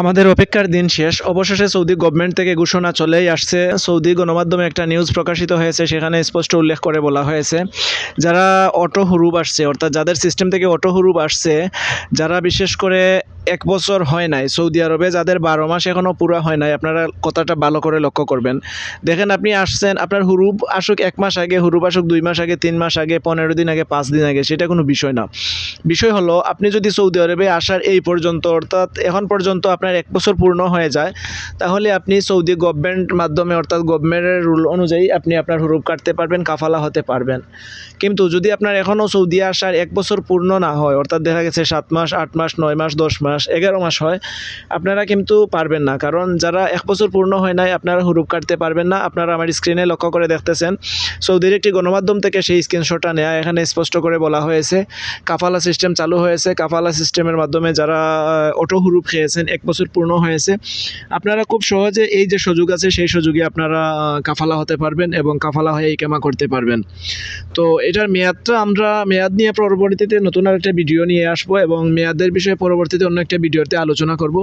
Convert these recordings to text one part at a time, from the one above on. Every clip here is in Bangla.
আমাদের অপেক্ষার দিন শেষ। অবশেষে সৌদি গভর্নমেন্ট থেকে ঘোষণা চলেই আসছে। সৌদি গণমাধ্যমে একটা নিউজ প্রকাশিত হয়েছে, সেখানে স্পষ্ট উল্লেখ করে বলা হয়েছে, যারা অটো হুরুব আসছে, অর্থাৎ যাদের সিস্টেম থেকে অটো হুরুব আসছে, যারা বিশেষ করে এক বছর হয় নাই সৌদি আরবে, যাদের বারো মাস এখনও পুরো হয় নাই, আপনারা কথাটা ভালো করে লক্ষ্য করবেন। দেখেন, আপনি আসছেন, আপনার হুরুব আসুক এক মাস আগে হুরুব আসুক দুই মাস আগে, তিন মাস আগে, পনেরো দিন আগে, পাঁচ দিন আগে, সেটা কোনো বিষয় না। বিষয় হলো, আপনি যদি সৌদি আরবে আসার এই পর্যন্ত, অর্থাৎ এখন পর্যন্ত আপনার এক বছর পূর্ণ হয়ে যায়, তাহলে আপনি সৌদি গভর্নমেন্ট মাধ্যমে, অর্থাৎ গভর্নমেন্টের রুল অনুযায়ী আপনি আপনার হুরুপ কাটতে পারবেন, কাফালা হতে পারবেন। কিন্তু যদি আপনার এখনও সৌদি আসার এক বছর পূর্ণ না হয়, অর্থাৎ দেখা গেছে সাত মাস, আট মাস, নয় মাস, দশ মাস, এগারো মাস হয়, আপনারা কিন্তু পারবেন না। কারণ যারা এক বছর পূর্ণ হয় নাই, আপনারা হুরুপ কাটতে পারবেন না। আপনারা আমার স্ক্রিনে লক্ষ্য করে দেখতেছেন, সৌদির একটি গণমাধ্যম থেকে সেই স্ক্রিনশটটা নেওয়া এখানে স্পষ্ট করে বলা হয়েছে, কাফালা সিস্টেম চালু হয়েছে, কাফালা সিস্টেমের মাধ্যমে যারা অটো হুরুপ খেয়েছেন, এক বছর পূর্ণ হয়েছে। আপনারা খুব সহজে এই যে সুযোগ আছে, সেই সুযোগে আপনারা কাফালা হতে পারবেন এবং কাফালা হয়ে ইকামা করতে পারবেন। তো এটার মেয়াদটা আমরা, মেয়াদ নিয়ে পরবর্তীতে নতুন আর একটা ভিডিও নিয়ে আসব এবং মেয়াদের বিষয়ে পরবর্তীতে অন্য একটা ভিডিওতে আলোচনা করব।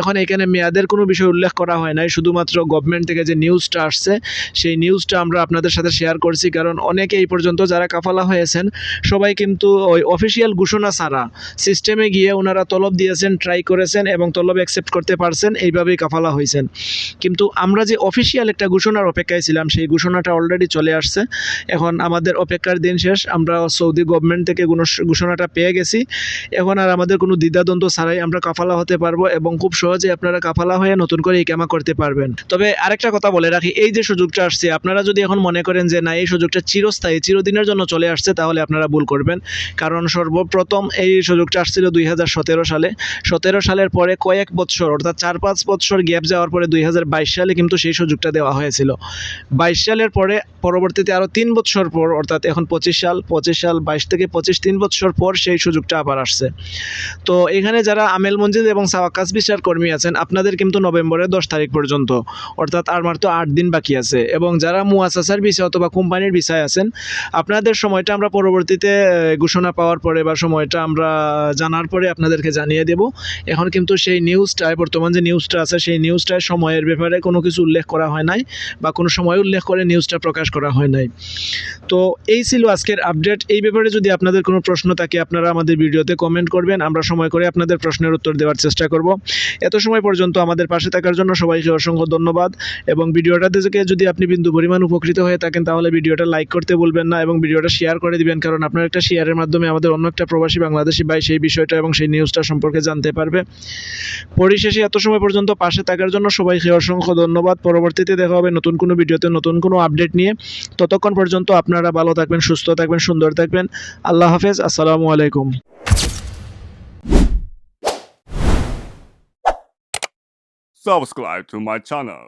এখন এখানে মেয়াদের কোনো বিষয় উল্লেখ করা হয় নাই, শুধুমাত্র গভর্নমেন্ট থেকে যে নিউজটা আসছে, সেই নিউজটা আমরা আপনাদের সাথে শেয়ার করছি। কারণ অনেকে এই পর্যন্ত যারা কাফালা হয়েছেন, সবাই কিন্তু ওই অফিসিয়াল ঘোষণা ছাড়া। সিস্টেমে গিয়ে ওনারা তলব দিয়েছেন ট্রাই করেছেন এবং তলব অ্যাকসেপ্ট করতে পারছেন, এইভাবেই কাফালা হয়েছেন কিন্তু আমরা যে অফিসিয়াল একটা ঘোষণার অপেক্ষায় ছিলাম, সেই ঘোষণাটা অলরেডি চলে আসছে। এখন আমাদের অপেক্ষার দিন শেষ, আমরা সৌদি গভর্নমেন্ট থেকে ঘোষ- ঘোষণাটা পেয়ে গেছি। এখন আর আমাদের কোনো দ্বিধাদ্বন্দ্ব ছাড়াই আমরা কাফালা হতে পারব এবং খুব সহজে আপনারা কাফালা হয়ে নতুন করে এই ইকামা করতে পারবেন। তবে আরেকটা কথা বলে রাখি, এই যে সুযোগটা আসছে, আপনারা যদি এখন মনে করেন যে না, এই সুযোগটা চিরস্থায়ী, চিরদিনের জন্য চলে আসছে, তাহলে আপনারা ভুল করবেন। কারণ সর্বপ্রথম এই সুযোগটা আসছিল দুই হাজার সতেরো সালে। সতেরো সালের পরে কয়েক বছর অর্থাৎ চার পাঁচ বছর গ্যাপ যাওয়ার পরে দুই হাজার বাইশ সালে কিন্তু সেই সুযোগটা দেওয়া হয়েছিল। বাইশ সালের পরে পরবর্তীতে আরও তিন বছর পর, অর্থাৎ এখন পঁচিশ সাল পঁচিশ সাল, বাইশ থেকে পঁচিশ তিন বছর পর সেই সুযোগটা আবার আসছে। তো এখানে যারা আমেল মঞ্জিদ এবং সাওয়াকাস বিচার কর্মী আছেন, আপনাদের কিন্তু নভেম্বরের দশ তারিখ পর্যন্ত, অর্থাৎ আর মাত্র আট দিন বাকি আছে। এবং যারা মুয়াসাসার বিষয় অথবা কোম্পানির বিষয় আছেন, আপনাদের সময়টা আমরা পরবর্তীতে ঘোষণা পাওয়ার পরে বা সময়টা আমরা জানার পরে আপনাদেরকে জানিয়ে দেব। এখন কিন্তু সেই নিউজটায়, বর্তমান যে নিউজটা আছে, সেই নিউজটায় সময়ের ব্যাপারে কোনো কিছু উল্লেখ করা হয় নাই বা কোনো সময় উল্লেখ করে নিউজটা প্রকাশ করা হয় নাই। তো এই ছিল আজকের আপডেট এই ব্যাপারে যদি আপনাদের কোনো প্রশ্ন থাকে, আপনারা আমাদের ভিডিওতে কমেন্ট করবেন। আমরা সময় করে আপনাদের প্রশ্নের উত্তর দেওয়ার চেষ্টা করব। এত সময় পর্যন্ত আমাদের পাশে থাকার জন্য সবাইকে অসংখ্য ধন্যবাদ। এবং ভিডিওটা থেকে যদি আপনি বিন্দু পরিমাণ উপকৃত হয়ে থাকেন, তাহলে ভিডিওটা লাইক করতে বলবেন না এবং ভিডিওটা শেয়ার করে দিবেন। কারণ আপনার একটা শেয়ারের মাধ্যমে আমাদের অন্য একটা প্রবাসী বাংলাদেশি ভাই সেই বিষয়টা এবং সেই নিউজটা সম্পর্কে জানতে পারবে। পরিশেষে এত সময় পর্যন্ত পাশে থাকার জন্য সবাইকে অসংখ্য ধন্যবাদ। পরবর্তীতে দেখা হবে নতুন কোনো ভিডিওতে নতুন কোনো আপডেট নিয়ে। ততক্ষণ পর্যন্ত আপনারা ভালো থাকবেন, সুস্থ থাকবেন, সুন্দর থাকবেন। আল্লাহ হাফেজ, আসসালামু আলাইকুম। Subscribe to my channel.